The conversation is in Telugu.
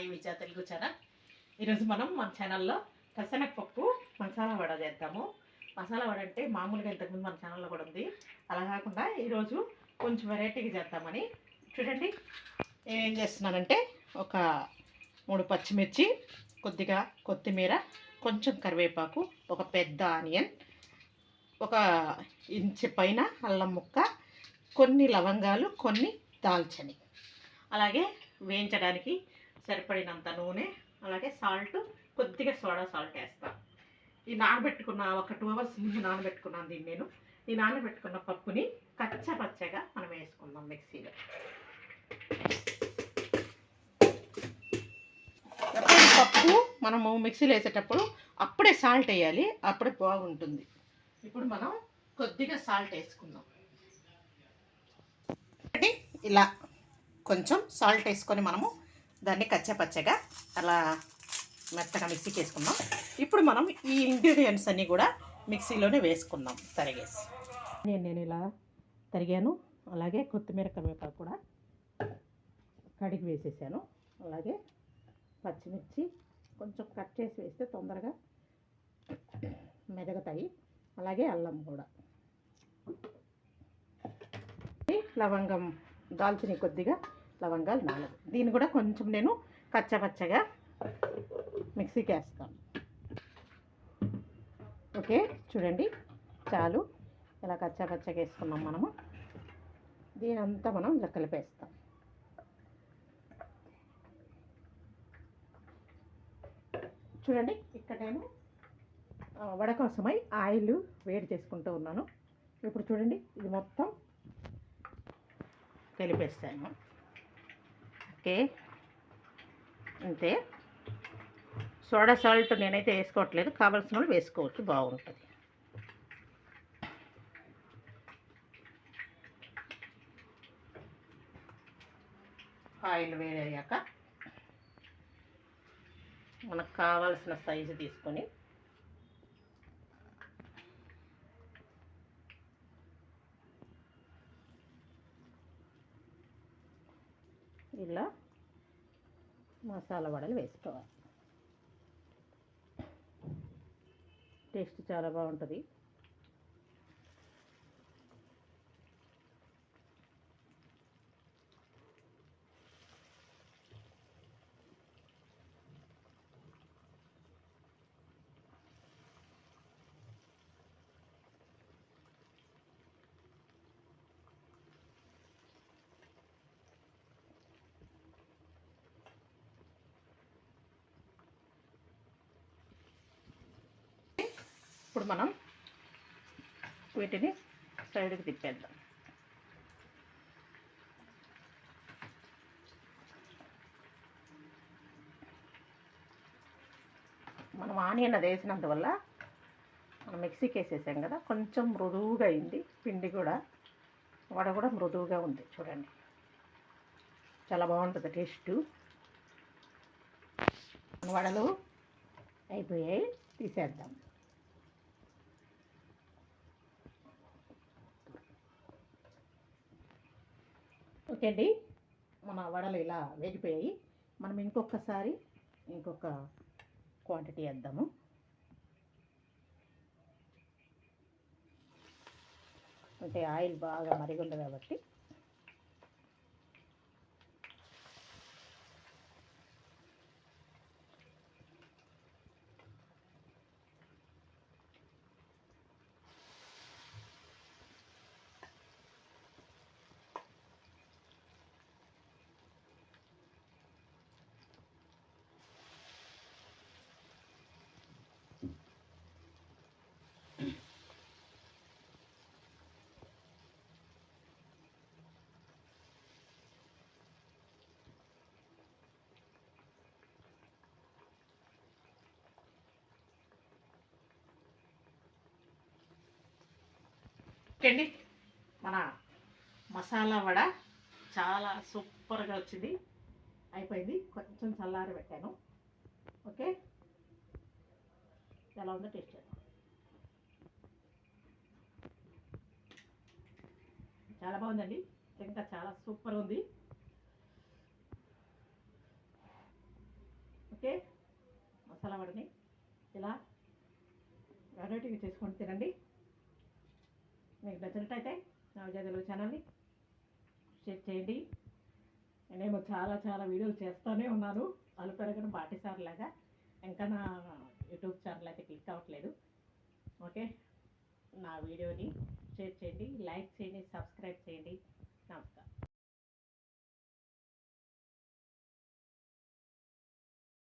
సాయి విజయ తెలుగు ఛానల్. ఈరోజు మనం మన ఛానల్లో పప్పు మసాలా వడ చేద్దాము. మసాలా వడ అంటే మామూలుగా ఇంతకుముందు మన ఛానల్లో కూడా ఉంది. అలా కాకుండా ఈరోజు కొంచెం వెరైటీగా చేద్దామని. చూడండి నేనేం చేస్తున్నానంటే ఒక మూడు పచ్చిమిర్చి కొద్దిగా కొత్తిమీర కొంచెం కరివేపాకు ఒక పెద్ద ఆనియన్ ఒక ఇంచు పైన అల్లం ముక్క కొన్ని లవంగాలు కొన్ని దాల్చని. అలాగే వేయించడానికి సరిపడినంత నూనె అలాగే సాల్ట్ కొద్దిగా సోడా సాల్ట్ వేస్తాను ఈ నానబెట్టుకున్న ఒక టూ అవర్స్ ముందు నానబెట్టుకున్నాను దీన్ని నేను. ఈ నానబెట్టుకున్న పప్పుని కచ్చా పచ్చగా మనం వేసుకుందాం మిక్సీలో. పప్పు మనము మిక్సీలో వేసేటప్పుడు అప్పుడే సాల్ట్ వేయాలి అప్పుడే బాగుంటుంది. ఇప్పుడు మనం కొద్దిగా సాల్ట్ వేసుకుందాం. ఇలా కొంచెం సాల్ట్ వేసుకొని మనము దాన్ని కచ్చపచ్చగా అలా మెత్తగా మిక్సీకి వేసుకుందాం ఇప్పుడు మనం ఈ ఇంగ్రీడియంట్స్ అన్నీ కూడా మిక్సీలోనే వేసుకుందాం తరిగేసి. నేను నేను ఇలా తరిగాను. అలాగే కొత్తిమీర కరివేపాకు కూడా కడిగి వేసేసాను. అలాగే పచ్చిమిర్చి కొంచెం కట్ చేసి వేస్తే తొందరగా మెదగతాయి. అలాగే అల్లం కూడా. లవంగం దాల్చిన కొద్దిగా లవంగాలు నాలుగు దీన్ని కూడా కొంచెం నేను కచ్చపచ్చగా మిక్సీకి వేస్తాను ఓకే చూడండి. చాలు. ఇలా కచ్చాపచ్చగా వేసుకున్నాం మనము. దీని అంతా మనం ఇలా కలిపేస్తాం చూడండి ఇక్కడ నేను వడ కోసమై ఆయిల్ వేడి చేసుకుంటూ ఉన్నాను. ఇప్పుడు చూడండి ఇది మొత్తం కలిపేస్తాను. ఓకే. అంతే. సోడా సాల్ట్ నేనైతే వేసుకోవట్లేదు. కావాల్సిన వాళ్ళు వేసుకోవచ్చు. బాగుంటుంది. ఆయిల్ వేడయ్యాక మనకు కావాల్సిన సైజు తీసుకొని ఇలా మసాలా వడలు వేసుకోవాలి. టేస్ట్ చాలా బాగుంటుంది. ఇప్పుడు మనం వీటిని సైడ్కి తిప్పేద్దాం. మనం ఆనియన్ అది వేసినందువల్ల మనం మిక్సీకి వేసేసాం కదా కొంచెం మృదువుగా అయింది పిండి కూడా వడ కూడా మృదువుగా ఉంది చూడండి. చాలా బాగుంటుంది టేస్ట్. వడలు అయిపోయాయి తీసేద్దాం. ఓకే అండి మన వడలు ఇలా వేగిపోయాయి. మనం ఇంకొకసారి ఇంకొక క్వాంటిటీ వేద్దాము. అంటే ఆయిల్ బాగా మరిగుంది కాబట్టి ఓకే మన మసాలా వడ చాలా సూపర్గా వచ్చింది. అయిపోయింది. కొంచెం చల్లారి పెట్టాను. ఓకే? ఎలా ఉందో టేస్ట్ చేద్దాం. చాలా బాగుందండి. ఇంకా చాలా సూపర్ ఉంది. ఓకే? మసాలా వడని ఇలా వెరైటీగా చేసుకొని తినండి. మీకు నచ్చినట్టయితే నా విజయ ఛానల్ని షేర్ చేయండి. నేను చాలా చాలా వీడియోలు చేస్తూనే ఉన్నాను. అలు పెరగని బాటిసార్లాగా ఇంకా నా యూట్యూబ్ ఛానల్ అయితే క్లిక్ అవ్వట్లేదు. ఓకే? నా వీడియోని షేర్ చేయండి. లైక్ చేయండి. సబ్స్క్రైబ్ చేయండి. నమస్కారం.